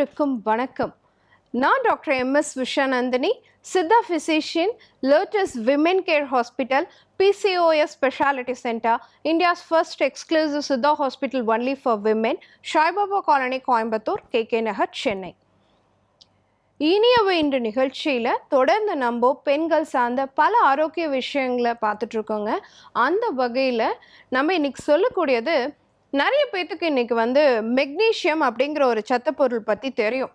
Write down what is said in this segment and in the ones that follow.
அனைவருக்கும் வணக்கம். நான் doctor M. S. Viswanandini siddha physician lotus women care hospital PCOS speciality centre India's first exclusive siddha hospital only for women Saibaba colony Coimbatore K K Nagar Chennai இனியவை இன்று நிகழ்ச்சியில் தொடர்ந்து நம்ம பெண்கள் சார்ந்த பல ஆரோக்கிய விஷயங்களை பார்த்துட்டு இருக்கோங்க. அந்த வகையில் நம்ம இன்னைக்கு சொல்லக்கூடியது நிறைய பேர்த்துக்கு இன்றைக்கி வந்து மெக்னீஷியம் அப்படிங்கிற ஒரு சத்துப்பொருள் பற்றி தெரியும்.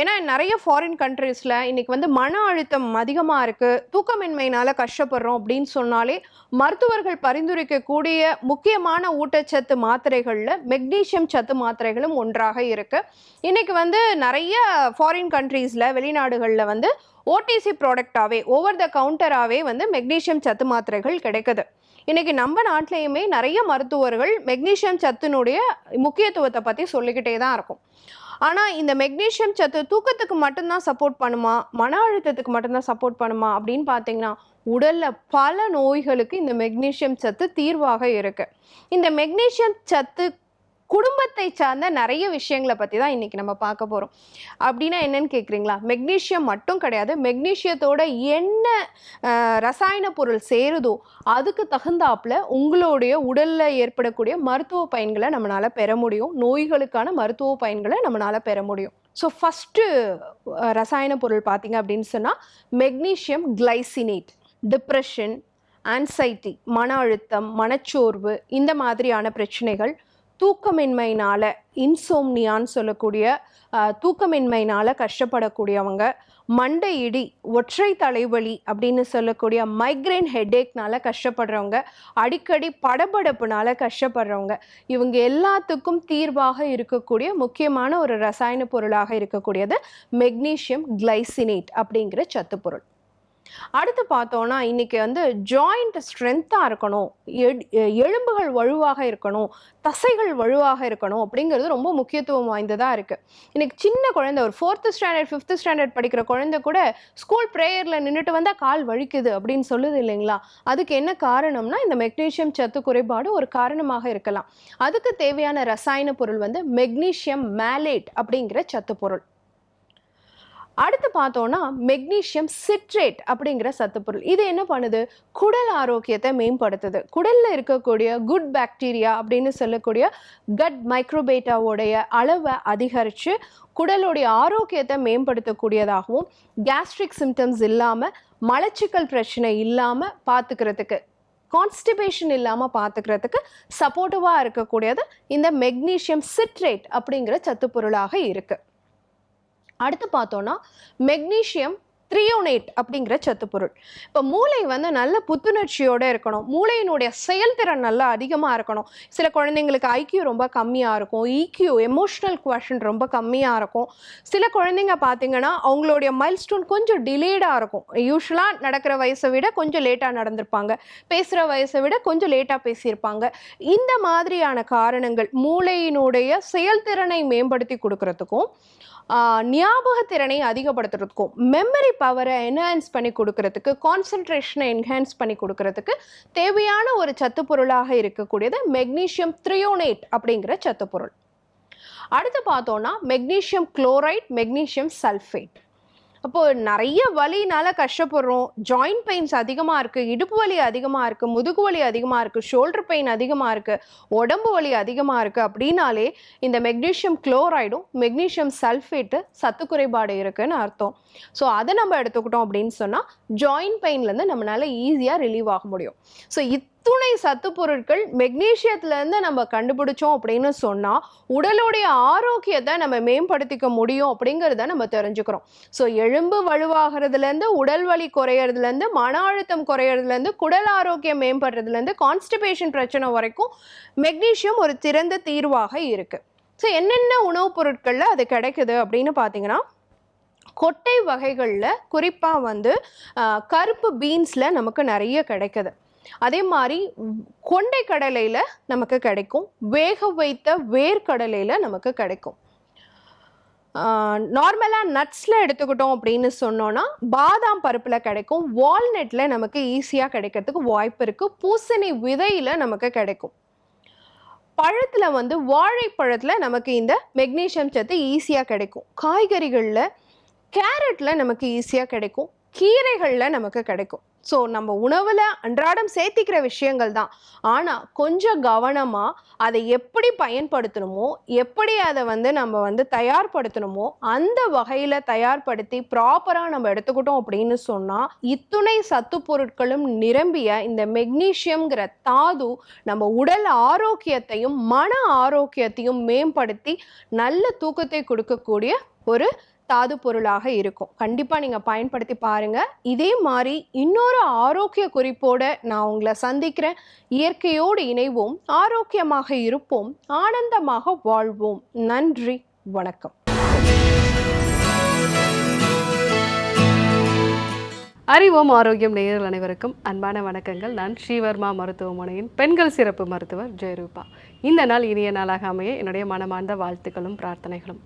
ஏன்னா நிறைய ஃபாரின் கண்ட்ரீஸில் இன்னைக்கு வந்து மன அழுத்தம் அதிகமாக இருக்குது தூக்கமின்மையினால் கஷ்டப்படுறோம் அப்படின்னு சொன்னாலே மருத்துவர்கள் பரிந்துரைக்கக்கூடிய முக்கியமான ஊட்டச்சத்து மாத்திரைகளில் மெக்னீஷியம் சத்து மாத்திரைகளும் ஒன்றாக இருக்கு. இன்றைக்கி வந்து நிறைய ஃபாரின் கண்ட்ரீஸில் வெளிநாடுகளில் வந்து ஓடிசி ப்ராடக்டாகவே ஓவர் த கவுண்டராகவே வந்து மெக்னீஷியம் சத்து மாத்திரைகள் கிடைக்குது. இன்னைக்கு நம்ம நாட்டிலையுமே நிறைய மருத்துவர்கள் மெக்னீஷியம் சத்தினுடைய முக்கியத்துவத்தை பற்றி சொல்லிக்கிட்டே தான் இருக்கும். ஆனால் இந்த மெக்னீஷியம் சத்து தூக்கத்துக்கு மட்டும்தான் சப்போர்ட் பண்ணுமா? மன அழுத்தத்துக்கு மட்டும்தான் சப்போர்ட் பண்ணுமா? அப்படின்னு பார்த்தீங்கன்னா உடலில் பல நோய்களுக்கு இந்த மெக்னீஷியம் சத்து தீர்வாக இருக்குது இந்த மெக்னீஷியம் சத்து குடும்பத்தை சார்ந்த நிறைய விஷயங்களை பற்றி தான் இன்றைக்கி நம்ம பார்க்க போகிறோம் அப்படின்னா என்னன்னு கேட்குறீங்களா மெக்னீஷியம் மட்டும் கிடையாது. மெக்னீஷியத்தோட என்ன ரசாயன பொருள் சேருதோ அதுக்கு தகுந்தாப்புல உங்களுடைய உடலில் ஏற்படக்கூடிய மருத்துவ பயன்களை நம்மளால் பெற முடியும். நோய்களுக்கான மருத்துவ பயன்களை நம்மளால் பெற முடியும். ஸோ ஃபஸ்ட்டு ரசாயன பொருள் பார்த்தீங்க அப்படின்னு சொன்னால் மெக்னீஷியம் கிளைசினேட் டிப்ரெஷன் ஆன்சைட்டி மன அழுத்தம் மனச்சோர்வு இந்த மாதிரியான பிரச்சனைகள் தூக்கமின்மையினால் இன்சோம்னியான்னு சொல்லக்கூடிய தூக்கமின்மையினால் கஷ்டப்படக்கூடியவங்க மண்டை இடி ஒற்றை தலைவலி அப்படின்னு சொல்லக்கூடிய மைக்ரைன் ஹெட்டேக்னால கஷ்டப்படுறவங்க அடிக்கடி படபடப்புனால கஷ்டப்படுறவங்க இவங்க எல்லாத்துக்கும் தீர்வாக இருக்கக்கூடிய முக்கியமான ஒரு ரசாயன பொருளாக இருக்கக்கூடியது மெக்னீஷியம் கிளைசினேட் அப்படிங்கிற சத்து பொருள் அடுத்து பார்த்தோன்னா இன்னைக்கு வந்து ஜாயிண்ட் ஸ்ட்ரென்த்தாக இருக்கணும். எலும்புகள் வலுவாக இருக்கணும். தசைகள் வலுவாக இருக்கணும் அப்படிங்கிறது ரொம்ப முக்கியத்துவம் வாய்ந்ததாக இருக்குது இன்னைக்கு சின்ன குழந்தை ஒரு ஃபோர்த்து ஸ்டாண்டர்ட் ஃபிஃப்த்து ஸ்டாண்டர்ட் படிக்கிற குழந்தை கூட ஸ்கூல் ப்ரேயரில் நின்றுட்டு வந்தால் கால் வலிக்குது அப்படின்னு சொல்லுது இல்லைங்களா? அதுக்கு என்ன காரணம்னா இந்த மெக்னீஷியம் சத்து குறைபாடு ஒரு காரணமாக இருக்கலாம். அதுக்கு தேவையான ரசாயன பொருள் வந்து மெக்னீஷியம் மேலேட் அப்படிங்கிற சத்து பொருள். அடுத்து பார்த்தோன்னா மெக்னீஷியம் சிட்ரேட் அப்படிங்கிற சத்துப்பொருள். இது என்ன பண்ணுது? குடல் ஆரோக்கியத்தை மேம்படுத்துது. குடலில் இருக்கக்கூடிய குட் பாக்டீரியா அப்படின்னு சொல்லக்கூடிய கட் மைக்ரோபேட்டாவோடைய அளவை அதிகரித்து குடலுடைய ஆரோக்கியத்தை மேம்படுத்தக்கூடியதாகவும் கேஸ்ட்ரிக் சிம்டம்ஸ் இல்லாமல் மலச்சிக்கல் பிரச்சனை இல்லாமல் பார்த்துக்கிறதுக்கு கான்ஸ்டிபேஷன் இல்லாமல் பார்த்துக்கிறதுக்கு சப்போர்ட்டிவாக இருக்கக்கூடியது இந்த மெக்னீஷியம் சிட்ரேட் அப்படிங்கிற சத்துப்பொருளாக இருக்குது அடுத்து பார்த்தோன்னா மெக்னீஷியம் த்ரியோனேட் அப்படிங்கிற சத்து பொருள் இப்போ மூளை வந்து நல்ல புத்துணர்ச்சியோடு இருக்கணும். மூளையினுடைய செயல்திறன் நல்லா அதிகமாக இருக்கணும். சில குழந்தைங்களுக்கு ஐக்கியூ ரொம்ப கம்மியாக இருக்கும். ஈக்யூ எமோஷ்னல் கொஷன் ரொம்ப கம்மியாக இருக்கும். சில குழந்தைங்க பார்த்தீங்கன்னா அவங்களுடைய மைல்ஸ்டோன் கொஞ்சம் டிலேடாக இருக்கும். யூஸ்வலாக நடக்கிற வயசை விட கொஞ்சம் லேட்டாக நடந்திருப்பாங்க. பேசுகிற வயசை விட கொஞ்சம் லேட்டாக பேசியிருப்பாங்க. இந்த மாதிரியான காரணங்கள் மூளையினுடைய செயல்திறனை மேம்படுத்தி கொடுக்கறதுக்கும் ஞாபகத்திறனை அதிகப்படுத்துறதுக்கும் மெமரி பவரை என்ஹான்ஸ் பண்ணி கொடுக்கறதுக்கு கான்சன்ட்ரேஷனை என்ஹான்ஸ் பண்ணி கொடுக்கறதுக்கு தேவையான ஒரு சத்து பொருளாக இருக்கக்கூடியது மெக்னீஷியம் த்ரியோனேட் அப்படிங்கிற சத்துப்பொருள். அடுத்து பார்த்தோன்னா மெக்னீஷியம் குளோரைட் மெக்னீஷியம் சல்ஃபேட் அப்போ நிறைய வலினால கஷ்டப்படுறோம். ஜாயிண்ட் பெயின்ஸ் அதிகமாக இருக்குது இடுப்பு வலி அதிகமாக இருக்குது முதுகு வலி அதிகமாக இருக்குது ஷோல்டர் பெயின் அதிகமாக இருக்குது உடம்பு வலி அதிகமாக இருக்குது அப்படின்னாலே இந்த மெக்னீஷியம் குளோரைடும் மெக்னீஷியம் சல்ஃபேட்டு சத்து குறைபாடு இருக்குன்னு அர்த்தம். ஸோ அதை நம்ம எடுத்துக்கிட்டோம் அப்படின்னு சொன்னால் ஜாயிண்ட் பெயின்லேருந்து நம்மளால ஈஸியாக ரிலீவ் ஆக முடியும். ஸோ இத் அத்துணை சத்து பொருட்கள் மெக்னீஷியத்துலேருந்து நம்ம கண்டுபிடிச்சோம் அப்படின்னு சொன்னால் உடலுடைய ஆரோக்கியத்தை நம்ம மேம்படுத்திக்க முடியும் அப்படிங்கிறத நம்ம தெரிஞ்சுக்கிறோம். ஸோ எலும்பு வலுவாகிறதுலேருந்து உடல் வலி குறையறதுலேருந்து மன அழுத்தம் குறையறதுலேருந்து குடல் ஆரோக்கியம் மேம்படுறதுலேருந்து கான்ஸ்டிபேஷன் பிரச்சனை வரைக்கும் மெக்னீஷியம் ஒரு சிறந்த தீர்வாக இருக்குது ஸோ என்னென்ன உணவுப் பொருட்களில் அது கிடைக்குது அப்படின்னு பார்த்தீங்கன்னா கொட்டை வகைகளில் குறிப்பாக வந்து கருப்பு பீன்ஸில் நமக்கு நிறைய கிடைக்குது. அதே மாதிரி கொண்டை கடலையில் நமக்கு கிடைக்கும். வேக வைத்த வேர்க்கடலையில் நமக்கு கிடைக்கும். நார்மலாக நட்ஸில் எடுத்துக்கிட்டோம் அப்படின்னு சொன்னோன்னா பாதாம் பருப்பில் கிடைக்கும். வால்நட்டில் நமக்கு ஈஸியாக கிடைக்கிறதுக்கு வாய்ப்பு இருக்குது பூசணி விதையில் நமக்கு கிடைக்கும். பழத்தில் வந்து வாழைப்பழத்தில் நமக்கு இந்த மெக்னீஷியம் சத்து ஈஸியாக கிடைக்கும். காய்கறிகளில் கேரட்டில் நமக்கு ஈஸியாக கிடைக்கும். கீரைகளில் நமக்கு கிடைக்கும். ஸோ நம்ம உணவில் அன்றாடம் சேர்த்திக்கிற விஷயங்கள் தான். ஆனால் கொஞ்சம் கவனமாக அதை எப்படி பயன்படுத்தணுமோ எப்படி அதை வந்து நம்ம வந்து தயார்படுத்தணுமோ அந்த வகையில் தயார்படுத்தி ப்ராப்பராக நம்ம எடுத்துக்கிட்டோம் அப்படின்னு சொன்னால் இத்துணை சத்து பொருட்களும் நிரம்பிய இந்த மெக்னீஷியம்ங்கிற தாது நம்ம உடல் ஆரோக்கியத்தையும் மன ஆரோக்கியத்தையும் மேம்படுத்தி நல்ல தூக்கத்தை கொடுக்கக்கூடிய ஒரு தாது பொருளாக இருக்கும். கண்டிப்பாக நீங்கள் பயன்படுத்தி பாருங்கள் இதே மாதிரி இன்னொரு ஆரோக்கிய குறிப்போடு நான் உங்களை சந்திக்கிறேன். இயற்கையோடு இணைவோம். ஆரோக்கியமாக இருப்போம். ஆனந்தமாக வாழ்வோம். நன்றி. வணக்கம். அறிவோம் ஆரோக்கியம் நேயர்கள் அனைவருக்கும் அன்பான வணக்கங்கள். நான் ஸ்ரீவர்மா மருத்துவமனையின் பெண்கள் சிறப்பு மருத்துவர் ஜெயரூபா. இந்த நாள் இனிய நாளாக அமைய என்னுடைய மனமார்ந்த வாழ்த்துக்களும் பிரார்த்தனைகளும்.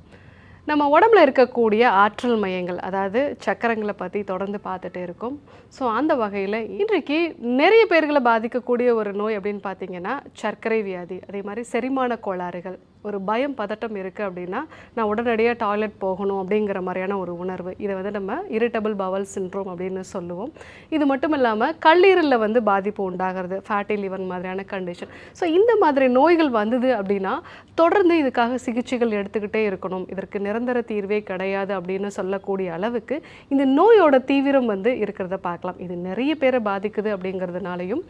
நம்ம உடம்புல இருக்கக்கூடிய ஆற்றல் மையங்கள் அதாவது சக்கரங்களை பற்றி தொடர்ந்து பார்த்துட்டே இருக்கோம். ஸோ அந்த வகையில் இன்றைக்கு நிறைய பேர்களை பாதிக்கக்கூடிய ஒரு நோய் அப்படின்னு பார்த்தீங்கன்னா சர்க்கரை வியாதி அதே மாதிரி செரிமான கோளாறுகள். ஒரு பயம் பதட்டம் இருக்குது அப்படின்னா நான் உடனடியாக டாய்லெட் போகணும் அப்படிங்கிற மாதிரியான ஒரு உணர்வு. இதை வந்து நம்ம இரிட்டபிள் பவல் சின்ட்ரோம் அப்படின்னு சொல்லுவோம். இது மட்டும் இல்லாமல் கல்லீரலில் வந்து பாதிப்பு உண்டாகிறது ஃபேட்டி லிவர் மாதிரியான கண்டிஷன் ஸோ இந்த மாதிரி நோய்கள் வந்தது அப்படின்னா தொடர்ந்து இதுக்காக சிகிச்சைகள் எடுத்துக்கிட்டே இருக்கணும். இதற்கு நிரந்தர தீர்வே கிடையாது அப்படின்னு சொல்லக்கூடிய அளவுக்கு இந்த நோயோட தீவிரம் வந்து இருக்கிறத பார்க்கலாம். இது நிறைய பேரை பாதிக்குது அப்படிங்கிறதுனாலையும்.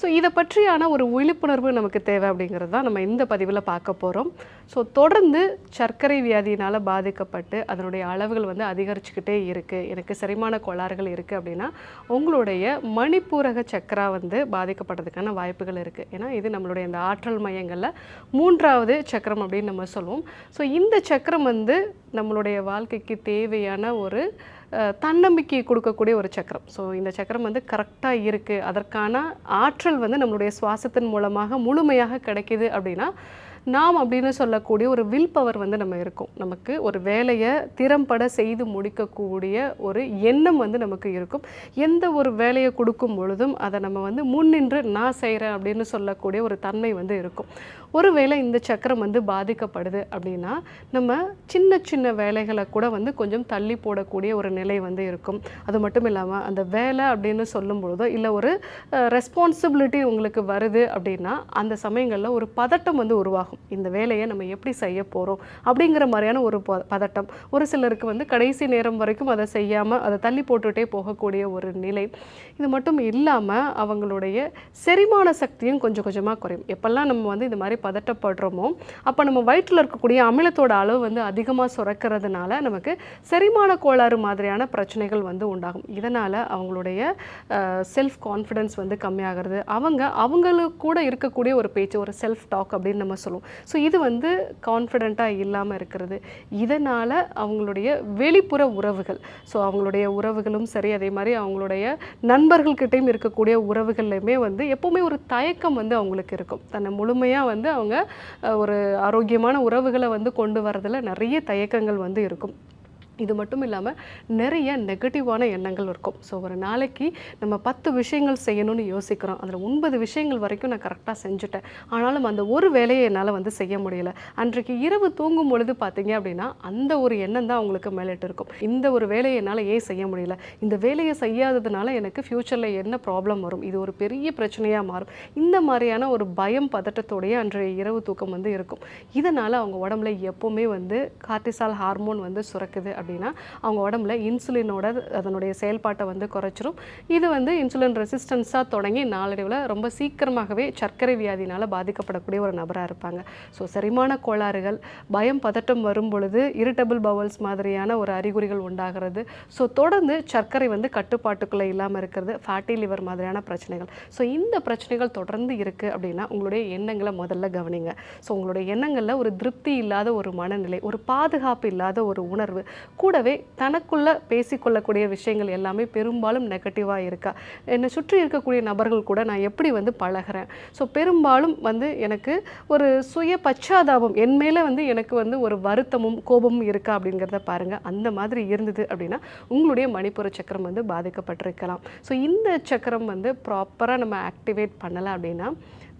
ஸோ இதை பற்றியான ஒரு விழிப்புணர்வு நமக்கு தேவை அப்படிங்கிறது தான் நம்ம இந்த பதிவில் பார்க்க போகிறோம் ஸோ தொடர்ந்து சர்க்கரை வியாதியினால் பாதிக்கப்பட்டு அதனுடைய அளவுகள் வந்து அதிகரிச்சுக்கிட்டே இருக்குது எனக்கு செரிமான கோளாறுகள் இருக்குது அப்படின்னா உங்களுடைய மணிப்பூரக சக்கரா வந்து பாதிக்கப்படுறதுக்கான வாய்ப்புகள் இருக்குது ஏன்னா இது நம்மளுடைய இந்த ஆற்றல் மையங்களில் மூன்றாவது சக்கரம் அப்படின்னு நம்ம சொல்லுவோம் ஸோ இந்த சக்கரம் வந்து நம்மளுடைய வாழ்க்கைக்கு தேவையான ஒரு தன்னம்பிக்கை தன்னம்பிக்கையை கொடுக்கக்கூடிய ஒரு சக்கரம். ஸோ இந்த சக்கரம் வந்து கரெக்டாக இருக்குது அதற்கான ஆற்றல் வந்து நம்மளுடைய சுவாசத்தின் மூலமாக முழுமையாக கிடைக்கிது அப்படின்னா நாம் அப்படின்னு சொல்லக்கூடிய ஒரு வில் பவர் வந்து நம்ம இருக்கும். நமக்கு ஒரு வேலையை திறம்பட செய்து முடிக்கக்கூடிய ஒரு எண்ணம் வந்து நமக்கு இருக்கும். எந்த ஒரு வேலையை கொடுக்கும் பொழுதும் அதை நம்ம வந்து முன்னின்று நான் செய்கிறேன் அப்படின்னு சொல்லக்கூடிய ஒரு தன்மை வந்து இருக்கும். ஒருவேளை இந்த சக்கரம் வந்து பாதிக்கப்படுது அப்படின்னா நம்ம சின்ன சின்ன வேலைகளை கூட வந்து கொஞ்சம் தள்ளி போடக்கூடிய ஒரு நிலை வந்து இருக்கும். அது மட்டும் இல்லாமல் அந்த வேலை அப்படின்னு சொல்லும் பொழுதோ இல்லை ஒரு ரெஸ்பான்சிபிலிட்டி உங்களுக்கு வருது அப்படின்னா அந்த சமயங்களில் ஒரு பதட்டம் வந்து உருவாகும். இந்த வேலையை நம்ம எப்படி செய்ய போகிறோம் அப்படிங்கிற மாதிரியான ஒரு ப- பதட்டம். ஒரு சிலருக்கு வந்து கடைசி நேரம் வரைக்கும் அதை செய்யாமல் அதை தள்ளி போட்டுகிட்டே போகக்கூடிய ஒரு நிலை. இது மட்டும் இல்லாமல் அவங்களுடைய செரிமான சக்தியும் கொஞ்சம் கொஞ்சமாக குறையும். எப்பெல்லாம் நம்ம வந்து இந்த மாதிரி பதட்டப்படுறோமோ அப்போ நம்ம வயிற்றில் இருக்கக்கூடிய அமிலத்தோட அளவு வந்து அதிகமாக சுரக்கிறதுனால நமக்கு செரிமான கோளாறு மாதிரியான பிரச்சனைகள் வந்து உண்டாகும். இதனால் அவங்களுடைய செல்ஃப் கான்ஃபிடன்ஸ் வந்து கம்மியாகிறது. அவங்க அவங்களுக்கு கூட இருக்கக்கூடிய ஒரு பேச்சு ஒரு செல்ஃப் டாக் அப்படின்னு நம்ம சொல்லுவோம். ஸோ இது வந்து கான்ஃபிடெண்ட்டாக இல்லாமல் இருக்கிறது. இதனால் அவங்களுடைய வெளிப்புற உறவுகள் ஸோ அவங்களுடைய உறவுகளும் சரி அதே மாதிரி அவங்களுடைய நண்பர்கள்கிட்டையும் இருக்கக்கூடிய உறவுகள்லையுமே வந்து எப்போவுமே ஒரு தயக்கம் வந்து அவங்களுக்கு இருக்கும். தன்னை முழுமையாக வந்து அவங்க ஒரு ஆரோக்கியமான உறவுகளை வந்து கொண்டு வரதுல நிறைய தயக்கங்கள் வந்து இருக்கும். இது மட்டும் இல்லாமல் நிறைய நெகட்டிவான எண்ணங்கள் இருக்கும். ஸோ ஒரு நாளைக்கு நம்ம பத்து விஷயங்கள் செய்யணும்னு யோசிக்கிறோம். அதில் ஒன்பது விஷயங்கள் வரைக்கும் நான் கரெக்டாக செஞ்சுட்டேன். ஆனாலும் அந்த ஒரு வேலையை என்னால் வந்து செய்ய முடியல. அன்றைக்கு இரவு தூங்கும் பொழுது பார்த்தீங்க அப்படின்னா அந்த ஒரு எண்ணம் தான் உங்களுக்கு மேலிட்டு இருக்கும். இந்த ஒரு வேலையை என்னால் ஏன் செய்ய முடியல? இந்த வேலையை செய்யாததுனால எனக்கு ஃப்யூச்சரில் என்ன ப்ராப்ளம் வரும்? இது ஒரு பெரிய பிரச்சனையாக மாறும். இந்த மாதிரியான ஒரு பயம் பதட்டத்தோடைய அன்றைய இரவு தூக்கம் வந்து இருக்கும். இதனால் அவங்க உடம்புல எப்போவுமே வந்து கார்டிசால் ஹார்மோன் வந்து சுரக்குது அப்படின்னா அவங்க உடம்புல இன்சுலினோட அதனுடைய செயல்பாட்டை வந்து குறைச்சிரும். இது வந்து இன்சுலின் ரெசிஸ்டன்ஸாக தொடங்கி நாளடைவில் ரொம்ப சீக்கிரமாகவே சர்க்கரை வியாதினால் பாதிக்கப்படக்கூடிய ஒரு நபராக இருப்பாங்க. ஸோ செரிமான கோளாறுகள் பயம் பதட்டம் வரும் பொழுது இரிட்டபிள் பவல்ஸ் மாதிரியான ஒரு அறிகுறிகள் உண்டாகிறது. ஸோ தொடர்ந்து சர்க்கரை வந்து கட்டுப்பாட்டுக்குள்ளே இல்லாமல் இருக்கிறது ஃபேட்டி லிவர் மாதிரியான பிரச்சனைகள். ஸோ இந்த பிரச்சனைகள் தொடர்ந்து இருக்குது அப்படின்னா உங்களுடைய எண்ணங்களை முதல்ல கவனிங்க. ஸோ உங்களுடைய எண்ணங்களில் ஒரு திருப்தி இல்லாத ஒரு மனநிலை ஒரு பாதுகாப்பு இல்லாத ஒரு உணர்வு கூடவே தனக்குள்ளே பேசிக்கொள்ளக்கூடிய விஷயங்கள் எல்லாமே பெரும்பாலும் நெகட்டிவாக இருக்கா? என்னை சுற்றி இருக்கக்கூடிய நபர்கள் கூட நான் எப்படி வந்து பழகுறேன்? ஸோ பெரும்பாலும் வந்து எனக்கு ஒரு சுய பச்சாதாபம் என் மேலே வந்து எனக்கு வந்து ஒரு வருத்தமும் கோபமும் இருக்கா அப்படிங்கிறத பாருங்கள் அந்த மாதிரி இருந்தது அப்படின்னா உங்களுடைய மணிப்புற சக்கரம் வந்து பாதிக்கப்பட்டிருக்கலாம். ஸோ இந்த சக்கரம் வந்து ப்ராப்பராக நம்ம ஆக்டிவேட் பண்ணலை அப்படின்னா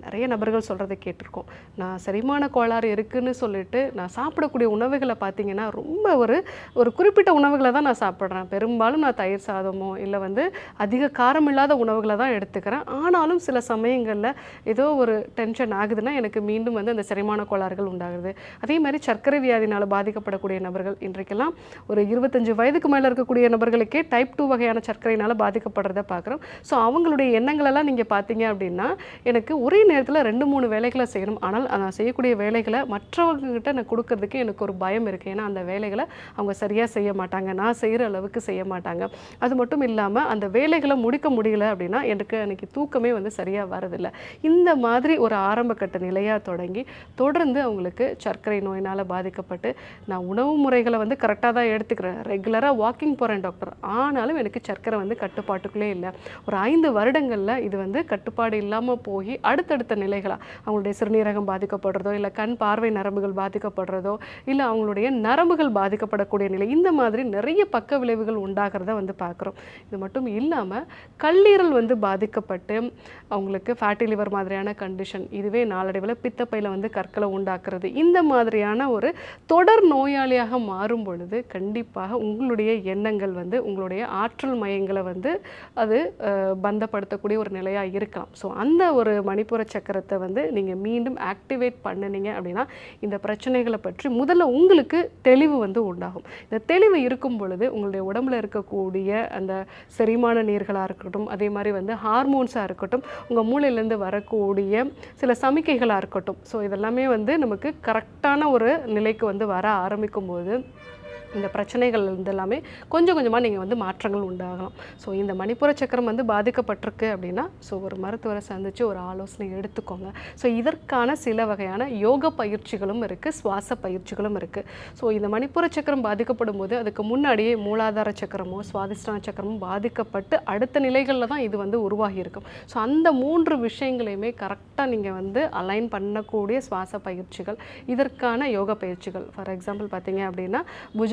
நிறைய நபர்கள் சொல்கிறத கேட்டிருக்கோம். நான் செரிமான கோளாறு இருக்குதுன்னு சொல்லிட்டு நான் சாப்பிடக்கூடிய உணவுகளை பார்த்தீங்கன்னா ரொம்ப ஒரு ஒரு குறிப்பிட்ட உணவுகளை தான் நான் சாப்பிட்றேன். பெரும்பாலும் நான் தயிர் சாதமோ இல்லை வந்து அதிக காரம் இல்லாத உணவுகளை தான் எடுத்துக்கிறேன். ஆனாலும் சில சமயங்களில் ஏதோ ஒரு டென்ஷன் ஆகுதுன்னா எனக்கு மீண்டும் வந்து அந்த செரிமான கோளாறுகள் உண்டாகுது. அதே மாதிரி சர்க்கரை வியாதினால் பாதிக்கப்படக்கூடிய நபர்கள் இன்றைக்கெல்லாம் ஒரு இருபத்தஞ்சு வயதுக்கு மேலே இருக்கக்கூடிய நபர்களுக்கே டைப் டூ வகையான சர்க்கரையினால் பாதிக்கப்படுறத பார்க்குறோம். ஸோ அவங்களுடைய எண்ணங்களெல்லாம் நீங்கள் பார்த்தீங்க அப்படின்னா எனக்கு ஒரே நேரத்தில் ரெண்டு மூணு வேலைகளை செய்யணும். ஆனால் நான் செய்யக்கூடிய வேலைகளை மற்றவங்ககிட்ட நான் கொடுக்கறதுக்கு எனக்கு ஒரு பயம் இருக்குது ஏன்னா அந்த வேலைகளை அவங்க சரியாக செய்ய மாட்டாங்க. நான் செய்கிற அளவுக்கு செய்ய மாட்டாங்க. அது மட்டும் இல்லாமல் அந்த வேலைகளை முடிக்க முடியல அப்படின்னா எனக்கு அன்றைக்கி தூக்கமே வந்து சரியாக வரதில்லை. இந்த மாதிரி ஒரு ஆரம்ப கட்ட நிலையாக தொடங்கி தொடர்ந்து அவங்களுக்கு சர்க்கரை நோயினால் பாதிக்கப்பட்டு நான் உணவு முறைகளை வந்து கரெக்டாக தான் எடுத்துக்கிறேன். ரெகுலராக வாக்கிங் போகிறேன் டாக்டர் ஆனாலும் எனக்கு சர்க்கரை வந்து கட்டுப்பாட்டுக்குள்ளே இல்லை. ஒரு ஐந்து வருடங்களில் இது வந்து கட்டுப்பாடு இல்லாமல் போய் அடுத்தடுத்த நிலைகளாக அவங்களுடைய சிறுநீரகம் பாதிக்கப்படுறதோ இல்லை கண் பார்வை நரம்புகள் பாதிக்கப்படுறதோ இல்லை அவங்களுடைய நரம்புகள் பாதிக்கப்படக்கூடிய நிலை இந்த மாதிரி நிறைய பக்க விளைவுகள் உண்டாகிறத வந்து பார்க்குறோம். இது மட்டும் இல்லாமல் கல்லீரல் வந்து பாதிக்கப்பட்டு அவங்களுக்கு ஃபேட்டி லிவர் மாதிரியான கண்டிஷன் இதுவே நாளடைவில் பித்தப்பையில் வந்து கற்களை உண்டாக்குறது. இந்த மாதிரியான ஒரு தொடர் நோயாளியாக மாறும் பொழுது கண்டிப்பாக உங்களுடைய எண்ணங்கள் வந்து உங்களுடைய ஆற்றல் மையங்களை வந்து அது பந்தப்படுத்தக்கூடிய ஒரு நிலையாக இருக்கலாம். ஸோ அந்த ஒரு மணிப்புற சக்கரத்தை வந்து நீங்கள் மீண்டும் ஆக்டிவேட் பண்ணினீங்க அப்படின்னா இந்த பிரச்சனைகளை பற்றி முதல்ல உங்களுக்கு தெளிவு வந்து உண்டாகும். இந்த தெளிவு இருக்கும் பொழுது உங்களுடைய உடம்புல இருக்கக்கூடிய அந்த செரிமான நீர்களாக இருக்கட்டும் அதே மாதிரி வந்து ஹார்மோன்ஸாக இருக்கட்டும் உங்கள் மூளையிலேருந்து வரக்கூடிய சில சமிக்கைகளாக இருக்கட்டும். ஸோ இதெல்லாமே வந்து நமக்கு கரெக்டான ஒரு நிலைக்கு வந்து வர ஆரம்பிக்கும் போது இந்த பிரச்சனைகள் இருந்து எல்லாமே கொஞ்சம் கொஞ்சமாக நீங்கள் வந்து மாற்றங்கள் உண்டாகலாம். ஸோ இந்த மணிப்புர சக்கரம் வந்து பாதிக்கப்பட்டிருக்கு அப்படின்னா ஸோ ஒரு மருத்துவரை சந்தித்து ஒரு ஆலோசனை எடுத்துக்கோங்க. ஸோ இதற்கான சில வகையான யோக பயிற்சிகளும் இருக்குது சுவாச பயிற்சிகளும் இருக்குது ஸோ இந்த மணிப்புர சக்கரம் பாதிக்கப்படும் போது அதுக்கு முன்னாடியே மூலாதார சக்கரமோ சுவாதிஷ்டான சக்கரமோ பாதிக்கப்பட்டு அடுத்த நிலைகளில் தான் இது வந்து உருவாகி இருக்கும். ஸோ அந்த மூன்று விஷயங்களையுமே கரெக்டாக நீங்கள் வந்து அலைன் பண்ணக்கூடிய சுவாச பயிற்சிகள் இதற்கான யோக பயிற்சிகள். ஃபார் எக்ஸாம்பிள் பார்த்தீங்க அப்படின்னா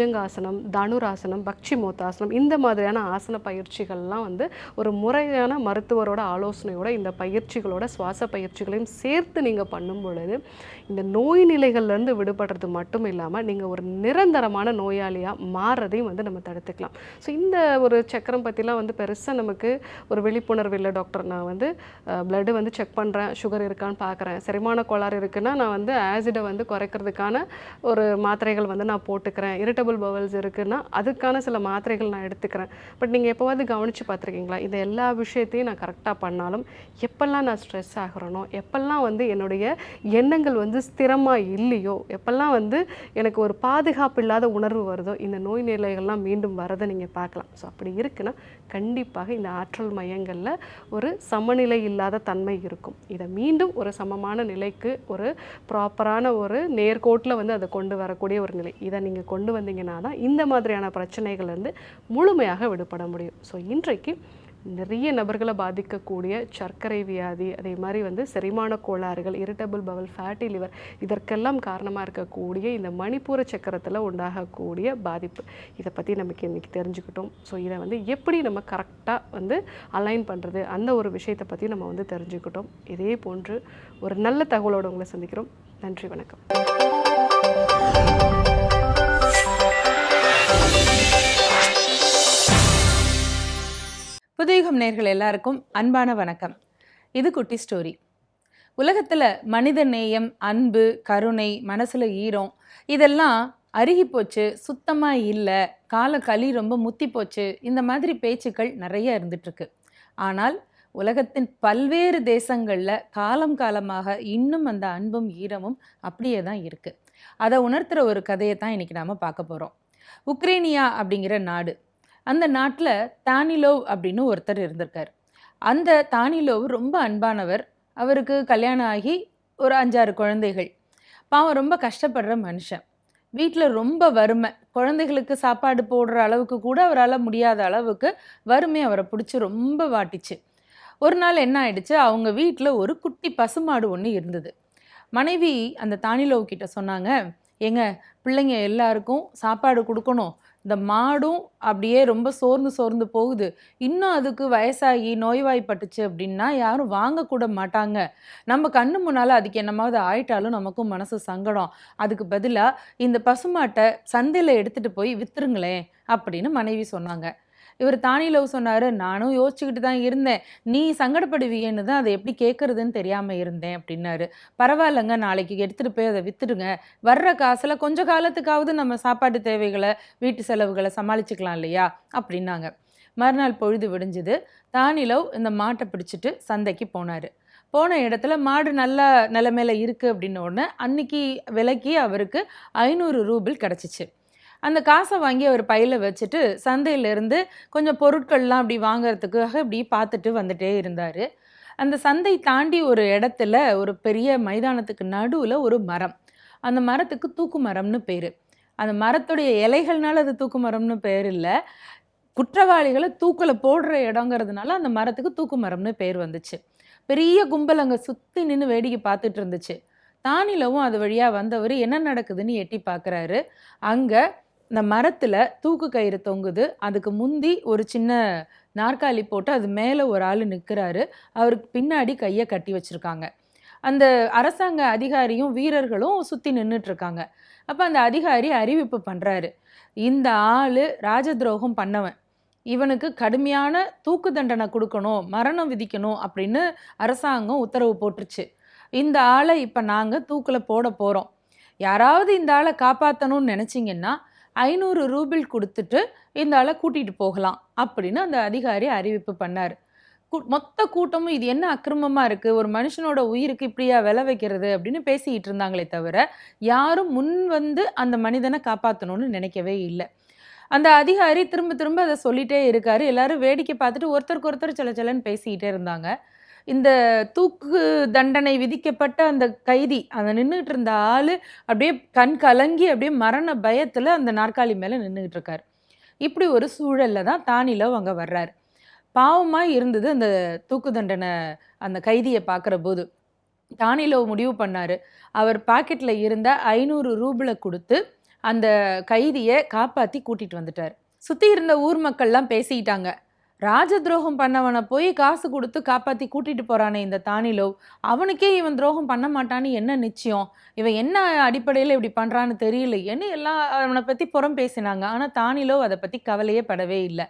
புஜங்காசனம் தனுராசனம் பக்ஷி மோத்தாசனம் இந்த மாதிரியான ஆசன பயிற்சிகள்லாம் வந்து ஒரு முறையான மருத்துவரோட ஆலோசனையோட இந்த பயிற்சிகளோட சுவாச பயிற்சிகளையும் சேர்த்து நீங்கள் பண்ணும் பொழுது இந்த நோய் நிலைகள்லேருந்து விடுபடுறது மட்டும் இல்லாமல் நீங்கள் ஒரு நிரந்தரமான நோயாளியாக மாறுறதையும் வந்து நம்ம தடுத்துக்கலாம். ஸோ இந்த ஒரு சக்கரம் பற்றிலாம் வந்து பெருசாக நமக்கு ஒரு விழிப்புணர்வு இல்லை டாக்டர் நான் வந்து பிளட்டு வந்து செக் பண்ணுறேன் சுகர் இருக்கான்னு பார்க்குறேன் செரிமான கோளாறு இருக்குன்னா நான் வந்து ஆசிடை வந்து குறைக்கிறதுக்கான ஒரு மாத்திரைகள் வந்து நான் போட்டுக்கிறேன். இரிட்டபிள் பவல்ஸ் இருக்குன்னா அதுக்கான சில மாத்திரைகள் நான் எடுத்துக்கிறேன். பட் நீங்கள் எப்போவாவது கவனித்து பார்த்துருக்கீங்களா? இந்த எல்லா விஷயத்தையும் நான் கரெக்டாக பண்ணாலும் எப்பெல்லாம் நான் ஸ்ட்ரெஸ் ஆகிறனோ எப்பெல்லாம் வந்து என்னுடைய எண்ணங்கள் வந்து ஸ்திரமாக இல்லையோ எப்பெல்லாம் வந்து எனக்கு ஒரு பாதுகாப்பு இல்லாத உணர்வு வருதோ இந்த நோய் நிலைகள்லாம் மீண்டும் வரதை நீங்கள் பார்க்கலாம். ஸோ அப்படி இருக்குன்னா கண்டிப்பாக இந்த ஆற்றல் மையங்களில் ஒரு சமநிலை இல்லாத தன்மை இருக்கும். இதை மீண்டும் ஒரு சமமான நிலைக்கு ஒரு ப்ராப்பரான ஒரு நேர்கோட்டில் வந்து அதை கொண்டு வரக்கூடிய ஒரு நிலை. இதை நீங்கள் கொண்டு வந்தீங்க தான் இந்த மாதிரியான பிரச்சனைகள்லேருந்து முழுமையாக விடுபட முடியும். ஸோ இன்றைக்கு நிறைய நபர்களை பாதிக்கக்கூடிய சர்க்கரை வியாதி அதே மாதிரி வந்து செரிமான கோளாறுகள் இரிட்டபிள் பவல் ஃபேட்டி லிவர் இதற்கெல்லாம் காரணமாக இருக்கக்கூடிய இந்த மணிப்பூர சக்கரத்தில் உண்டாகக்கூடிய பாதிப்பு. இதை பற்றி நமக்கு இன்றைக்கி தெரிஞ்சுக்கிட்டோம். ஸோ இதை வந்து எப்படி நம்ம கரெக்டாக வந்து அலைன் பண்ணுறது அந்த ஒரு விஷயத்தை பற்றி நம்ம வந்து தெரிஞ்சுக்கிட்டோம். இதே போன்று ஒரு நல்ல தகவலோடு உங்களை சந்திக்கிறோம். நன்றி வணக்கம். வணக்கம் நேர்கள் எல்லாருக்கும் அன்பான வணக்கம். இது குட்டி ஸ்டோரி. உலகத்தில் மனித நேயம் அன்பு கருணை மனசில் ஈரம் இதெல்லாம் அருகி போச்சு சுத்தமாக இல்லை கால களி ரொம்ப முத்தி போச்சு இந்த மாதிரி பேச்சுக்கள் நிறைய இருந்துட்டுருக்கு. ஆனால் உலகத்தின் பல்வேறு தேசங்களில் காலம் காலமாக இன்னும் அந்த அன்பும் ஈரமும் அப்படியே தான் இருக்குது அதை உணர்த்துகிற ஒரு கதையை தான் இன்றைக்கி நாம் பார்க்க போகிறோம் உக்ரேனியா அப்படிங்கிற நாடு. அந்த நாட்டில் தானிலோவ் அப்படின்னு ஒருத்தர் இருந்திருக்கார். அந்த தானிலோவ் ரொம்ப அன்பானவர். அவருக்கு கல்யாணம் ஆகி ஒரு அஞ்சாறு குழந்தைகள். பாவம் ரொம்ப கஷ்டப்படுற மனுஷன். வீட்டில் ரொம்ப வறுமை. குழந்தைகளுக்கு சாப்பாடு போடுற அளவுக்கு கூட அவரால் முடியாத அளவுக்கு வறுமை அவரை பிடிச்சி ரொம்ப வாட்டிச்சு. ஒரு நாள் என்ன ஆயிடுச்சு? அவங்க வீட்டில் ஒரு குட்டி பசுமாடு ஒன்று இருந்தது. மனைவி அந்த தானிலோவ் கிட்ட சொன்னாங்க ஏங்க பிள்ளைங்க எல்லாருக்கும் சாப்பாடு கொடுக்கணும். இந்த மாடும் அப்படியே ரொம்ப சோர்ந்து சோர்ந்து போகுது. இன்னும் அதுக்கு வயசாகி நோய்வாய்ப்பட்டுச்சு அப்படின்னா யாரும் வாங்கக்கூட மாட்டாங்க. நம்ம கண்ணு முன்னால் அதுக்கு என்னமாவது ஆயிட்டாலும் நமக்கும் மனசு சங்கடம். அதுக்கு பதிலாக இந்த பசுமாட்டை சந்தையில் எடுத்துகிட்டு போய் விற்றுருங்களேன் அப்படின்னு மனைவி சொன்னாங்க. இவர் தானிலவ் சொன்னார் நானும் யோசிச்சுக்கிட்டு தான் இருந்தேன். நீ சங்கடப்படுவீன்னு தான் அதை எப்படி கேட்குறதுன்னு தெரியாமல் இருந்தேன் அப்படின்னாரு. பரவாயில்லைங்க நாளைக்கு எடுத்துகிட்டு போய் அதை விற்றுடுங்க வர்ற காசில் கொஞ்ச காலத்துக்காவது நம்ம சாப்பாட்டு தேவைகளை வீட்டு செலவுகளை சமாளிச்சுக்கலாம் இல்லையா? அப்படின்னாங்க. மறுநாள் பொழுது விடிஞ்சுது. தானிலவ் இந்த மாட்டை பிடிச்சிட்டு சந்தைக்கு போனார். போன இடத்துல மாடு நல்ல நிலைமையில் இருக்குது அப்படின்ன உடனே அன்னைக்கு விலைக்கு அவருக்கு ஐநூறு ரூபிள் கிடச்சிச்சு. அந்த காசை வாங்கி அவர் பையில் வச்சுட்டு சந்தையிலேருந்து கொஞ்சம் பொருட்கள்லாம் அப்படி வாங்குறதுக்காக இப்படி பார்த்துட்டு வந்துட்டே இருந்தார். அந்த சந்தை தாண்டி ஒரு இடத்துல ஒரு பெரிய மைதானத்துக்கு நடுவில் ஒரு மரம். அந்த மரத்துக்கு தூக்கு மரம்னு பேர். அந்த மரத்துடைய இலைகள்னால அது தூக்கு மரம்னு பேர் இல்லை. குற்றவாளிகளை தூக்கில் போடுற இடங்கிறதுனால அந்த மரத்துக்கு தூக்கு மரம்னு பேர் வந்துச்சு. பெரிய கும்பல் அங்கே சுற்றி நின்று வேடிக்கை பார்த்துட்டு இருந்துச்சு. தானிலவும் அது வழியாக வந்தவர் என்ன நடக்குதுன்னு எட்டி பார்க்குறாரு. அங்கே இந்த மரத்தில் தூக்கு கயிறு தொங்குது. அதுக்கு முந்தி ஒரு சின்ன நாற்காலி போட்டு அது மேலே ஒரு ஆள் நிற்கிறாரு அவருக்கு பின்னாடி கையை கட்டி வச்சுருக்காங்க. அந்த அரசாங்க அதிகாரியும் வீரர்களும் சுற்றி நின்றுட்டுருக்காங்க அப்போ அந்த அதிகாரி அறிவிப்பு பண்ணுறாரு இந்த ஆள் ராஜ துரோகம் பண்ணவன். இவனுக்கு கடுமையான தூக்கு தண்டனை கொடுக்கணும் மரணம் விதிக்கணும் அப்படின்னு அரசாங்கம் உத்தரவு போட்டுருச்சு. இந்த ஆளை இப்போ நாங்கள் தூக்கில் போட போகிறோம் யாராவது இந்த ஆளை காப்பாற்றணும்னு நினச்சிங்கன்னா ஐநூறு ரூபிள் கொடுத்துட்டு இந்த ஆளை கூட்டிகிட்டு போகலாம் அப்படின்னு அந்த அதிகாரி அறிவிப்பு பண்ணார். கூ- மொத்த கூட்டமும் இது என்ன அக்கிரமமாக இருக்குது ஒரு மனுஷனோட உயிருக்கு இப்படியா விலை வைக்கிறது அப்படின்னு பேசிக்கிட்டு இருந்தாங்களே தவிர யாரும் முன் வந்து அந்த மனிதனை காப்பாற்றணும்னு நினைக்கவே இல்லை. அந்த அதிகாரி திரும்ப திரும்ப அதை சொல்லிட்டே இருக்காரு. எல்லாரும் வேடிக்கை பார்த்துட்டு ஒருத்தருக்கு ஒருத்தர் சில சிலன்னு பேசிக்கிட்டே இருந்தாங்க. இந்த தூக்கு தண்டனை விதிக்கப்பட்ட அந்த கைதி அந்த நின்றுட்டு இருந்த ஆள் அப்படியே கண் கலங்கி அப்படியே மரண பயத்தில் அந்த நாற்காலி மேலே நின்றுக்கிட்டு இருக்கார். இப்படி ஒரு சூழலில் தான் தானிலவ் அங்கே வர்றார். பாவமாக இருந்தது அந்த தூக்கு தண்டனை அந்த கைதியை பார்க்குற போது. தானிலவ் முடிவு பண்ணார். அவர் பாக்கெட்டில் இருந்த ஐநூறு ரூபிளை கொடுத்து அந்த கைதியை காப்பாற்றி கூட்டிகிட்டு வந்துட்டார். சுற்றி இருந்த ஊர் மக்கள்லாம் பேசிக்கிட்டாங்க ராஜ துரோகம் பண்ணவனை போய் காசு கொடுத்து காப்பாற்றி கூட்டிகிட்டு போகிறானே இந்த தானிலோ. அவனுக்கே இவன் துரோகம் பண்ண மாட்டான்னு என்ன நிச்சயம்? இவன் என்ன அடிப்படையில் இப்படி பண்ணுறான்னு தெரியலையேன்னு எல்லாம் அவனை பற்றி புறம் பேசினாங்க. ஆனால் தானிலோ அதை பற்றி கவலையே படவே இல்லை.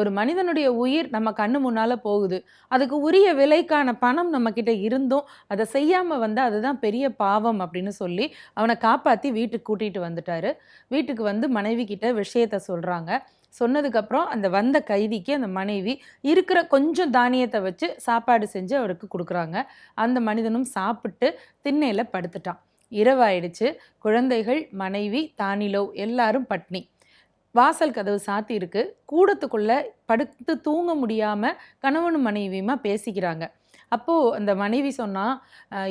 ஒரு மனிதனுடைய உயிர் நம்ம கண்ணு முன்னால போகுது. அதுக்கு உரிய விலைக்கான பணம் நம்மக்கிட்ட இருந்தும் அதை செய்யாமல் வந்து அதுதான் பெரிய பாவம் அப்படின்னு சொல்லி அவனை காப்பாற்றி வீட்டுக்கு கூட்டிகிட்டு வந்துட்டாரு. வீட்டுக்கு வந்து மனைவி கிட்ட விஷயத்த சொல்கிறாங்க சொன்னதுக்கப்புறம் அந்த வந்த கைதிக்கு அந்த மனைவி இருக்கிற கொஞ்சம் தானியத்தை வச்சு சாப்பாடு செஞ்சு அவருக்கு கொடுக்குறாங்க. அந்த மனிதனும் சாப்பிட்டு திண்ணையில் படுத்துட்டான். இரவாயிடுச்சு. குழந்தைகள் மனைவி தானிலோ எல்லாரும் பட்னி. வாசல் கதவு சாத்தி இருக்கு. கூடத்துக்குள்ள படுத்து தூங்க முடியாம கணவனும் மனைவியுமா பேசிக்கிறாங்க. அப்போது அந்த மனைவி சொன்னா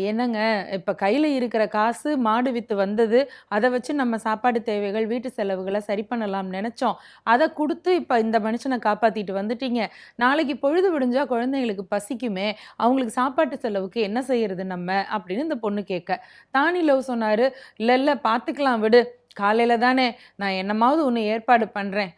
என்னங்க? இப்போ கையில் இருக்கிற காசு மாடு வித்து வந்தது. அதை வச்சு நம்ம சாப்பாடு தேவைகள் வீட்டு செலவுகளை சரி பண்ணலாம் நினச்சோம். அதை கொடுத்து இப்போ இந்த மனுஷனை காப்பாற்றிட்டு வந்துட்டீங்க. நாளைக்கு பொழுது விடிஞ்சால் குழந்தைங்களுக்கு பசிக்குமே. அவங்களுக்கு சாப்பாட்டு செலவுக்கு என்ன செய்யறது நம்ம? அப்படின்னு இந்த பொண்ணு கேட்க. தானிலவ் சொன்னார் இல்லை இல்லை பார்த்துக்கலாம் விடு. காலையில் தானே நான் என்னமாவது ஒன்று ஏற்பாடு பண்ணுறேன்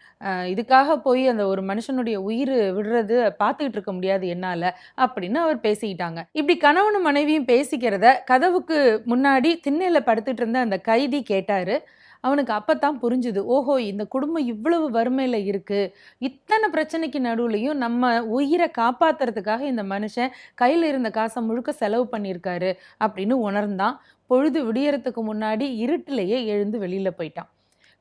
இதுக்காக போய் அந்த ஒரு மனுஷனுடைய உயிர் விடுறது பார்த்துக்கிட்டு இருக்க முடியாது என்னால் அப்படின்னு அவர் பேசிக்கிட்டாங்க. இப்படி கணவனும் மனைவியும் பேசிக்கிறத கதவுக்கு முன்னாடி திண்ணையில் படுத்துட்டு இருந்த அந்த கைதி கேட்டார். அவனுக்கு அப்பதான் புரிஞ்சுது ஓஹோ இந்த குடும்பம் இவ்வளவு வறுமையில் இருக்குது இத்தனை பிரச்சனைக்கு நடுவுலையும் நம்ம உயிரை காப்பாற்றுறதுக்காக இந்த மனுஷன் கையில் இருந்த காசை முழுக்க செலவு பண்ணியிருக்காரு அப்படின்னு உணர்ந்தான். பொழுது விடியறதுக்கு முன்னாடி இருட்டிலேயே எழுந்து வெளியில் போயிட்டான்.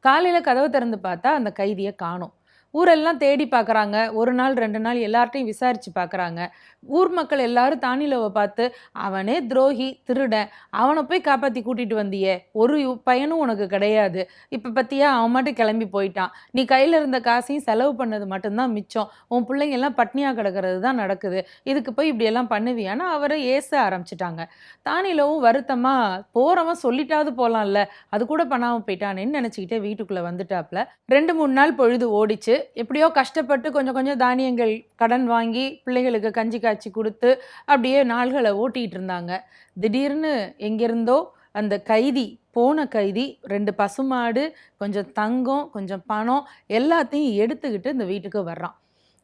காலையில் கதவை திறந்து பார்த்தா அந்த கைதியை காணும். ஊரெல்லாம் தேடி பார்க்குறாங்க ஒரு நாள் ரெண்டு நாள் எல்லார்ட்டையும் விசாரித்து பார்க்குறாங்க ஊர் மக்கள் எல்லாரும் தானிலவை பார்த்து அவனே துரோகி திருடன். அவனை போய் காப்பாற்றி கூட்டிட்டு வந்தியே. ஒரு பயனும் உனக்கு கிடையாது. இப்போ பற்றியா அவன் மட்டும் கிளம்பி போயிட்டான். நீ கையில் இருந்த காசையும் செலவு பண்ணது மட்டும்தான் மிச்சம். உன் பிள்ளைங்க எல்லாம் கிடக்கிறது தான் நடக்குது. இதுக்கு போய் இப்படியெல்லாம் பண்ணுவியான்னு அவரை ஏச ஆரம்பிச்சிட்டாங்க. தானிலவும் வருத்தமாக போகிறவன் சொல்லிட்டாவது போகலாம்ல அது கூட பண்ணாமல் போயிட்டானேன்னு நினச்சிக்கிட்டே வீட்டுக்குள்ளே வந்துட்டாப்ல. ரெண்டு மூணு நாள் பொழுது ஓடிச்சு. எப்படியோ கஷ்டப்பட்டு கொஞ்சம் கொஞ்சம் தானியங்கள் கடன் வாங்கி பிள்ளைகளுக்கு கஞ்சி காய்ச்சி கொடுத்து அப்படியே நாள்களை ஓட்டிகிட்டு இருந்தாங்க. திடீர்னு எங்கேருந்தோ அந்த கைதி போன கைதி ரெண்டு பசுமாடு கொஞ்சம் தங்கம் கொஞ்சம் பணம் எல்லாத்தையும் எடுத்துக்கிட்டு இந்த வீட்டுக்கு வர்றான்.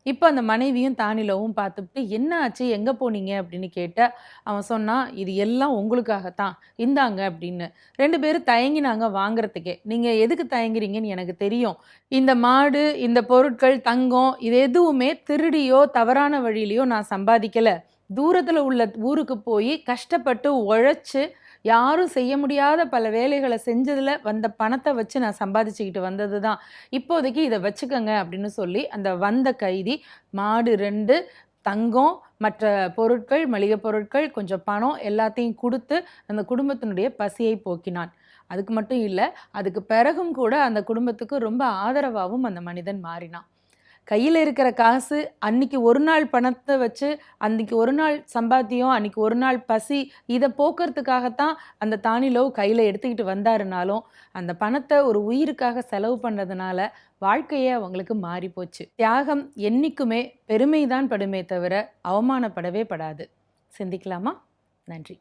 இப்போ அந்த மனைவியும் தானிலவும் பார்த்துட்டு என்ன ஆச்சு எங்கே போனீங்க? அப்படின்னு கேட்ட அவன் சொன்னான் இது எல்லாம் உங்களுக்காகத்தான். இந்தாங்க அப்படின்னு. ரெண்டு பேரும் தயங்கினாங்க வாங்குறதுக்கே. நீங்கள் எதுக்கு தயங்குறீங்கன்னு எனக்கு தெரியும். இந்த மாடு இந்த பொருட்கள் தங்கம் இது எதுவுமே திருடியோ தவறான வழியிலையோ நான் சம்பாதிக்கலை. தூரத்தில் உள்ள ஊருக்கு போய் கஷ்டப்பட்டு உழைச்சி யாரும் செய்ய முடியாத பல வேலைகளை செஞ்சதில் வந்த பணத்தை வச்சு நான் சம்பாதிச்சுக்கிட்டு வந்தது தான் இப்போதைக்கு இதை வச்சுக்கோங்க அப்படின்னு சொல்லி அந்த வந்த கைதி மாடு ரெண்டு தங்கம் மற்ற பொருட்கள் மளிகை பொருட்கள் கொஞ்சம் பணம் எல்லாத்தையும் கொடுத்து அந்த குடும்பத்தினுடைய பசியை போக்கினான். அதுக்கு மட்டும் இல்லை அதுக்கு பிறகும் கூட அந்த குடும்பத்துக்கு ரொம்ப ஆதரவாகவும் அந்த மனிதன் மாறினான். கையில் இருக்கிற காசு அன்னைக்கு ஒரு நாள் பணத்தை வச்சு அன்னைக்கு ஒரு நாள் சம்பாத்தியம் அன்னைக்கு ஒரு நாள் பசி இதை போக்குறதுக்காகத்தான் அந்த தானிலோ கையில் எடுத்துக்கிட்டு வந்தாருனாலும் அந்த பணத்தை ஒரு உயிருக்காக செலவு பண்ணதுனால வாழ்க்கையே அவங்களுக்கு மாறி போச்சு. தியாகம் பெருமை பெருமைதான் படுமே தவிர அவமானப்படவே படாது. சிந்திக்கலாமா? நன்றி.